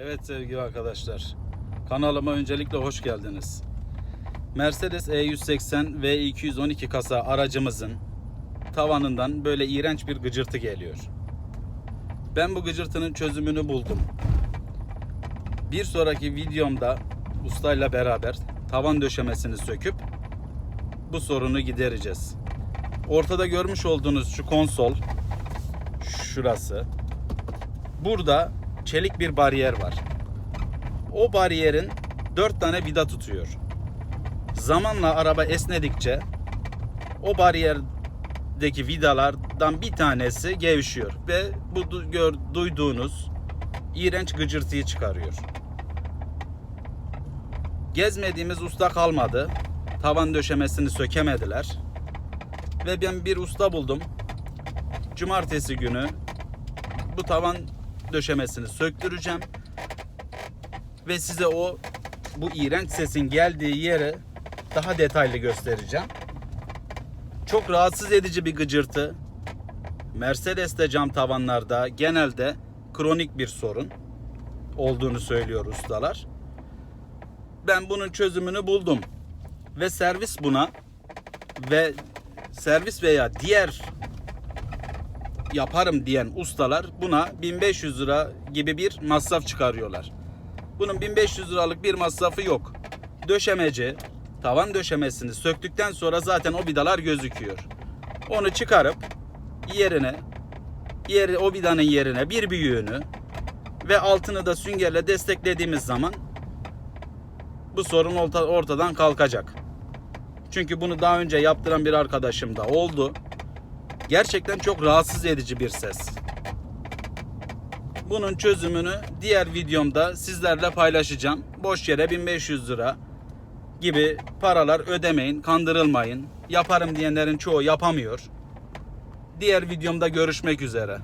Evet sevgili arkadaşlar. Kanalıma öncelikle hoş geldiniz. Mercedes E E180 ve 212 kasa aracımızın tavanından böyle iğrenç bir gıcırtı geliyor. Ben bu gıcırtının çözümünü buldum. Bir sonraki videomda ustayla beraber tavan döşemesini söküp bu sorunu gidereceğiz. Ortada görmüş olduğunuz şu konsol şurası. Burada çelik bir bariyer var. O bariyerin 4 tane vida tutuyor. Zamanla araba esnedikçe o bariyerdeki vidalardan bir tanesi gevşiyor ve bu gör, duyduğunuz iğrenç gıcırtıyı çıkarıyor. Gezmediğimiz usta kalmadı. Tavan döşemesini sökemediler. Ve ben bir usta buldum. Cumartesi günü bu tavan döşemesini söktüreceğim. Ve size o bu iğrenç sesin geldiği yeri daha detaylı göstereceğim. Çok rahatsız edici bir gıcırtı. Mercedes'te cam tavanlarda genelde kronik bir sorun olduğunu söylüyor ustalar. Ben bunun çözümünü buldum. Ve servis buna ve servis veya diğer yaparım diyen ustalar buna 1500 lira gibi bir masraf çıkarıyorlar. Bunun 1500 liralık bir masrafı yok. Döşemeci tavan döşemesini söktükten sonra zaten o vidalar gözüküyor. Onu çıkarıp yerine yeri o vidanın yerine bir büyüğünü ve altını da süngerle desteklediğimiz zaman bu sorun orta- ortadan kalkacak. Çünkü bunu daha önce yaptıran bir arkadaşım da oldu. Gerçekten çok rahatsız edici bir ses. Bunun çözümünü diğer videomda sizlerle paylaşacağım. Boş yere 1500 lira gibi paralar ödemeyin, kandırılmayın. Yaparım diyenlerin çoğu yapamıyor. Diğer videomda görüşmek üzere.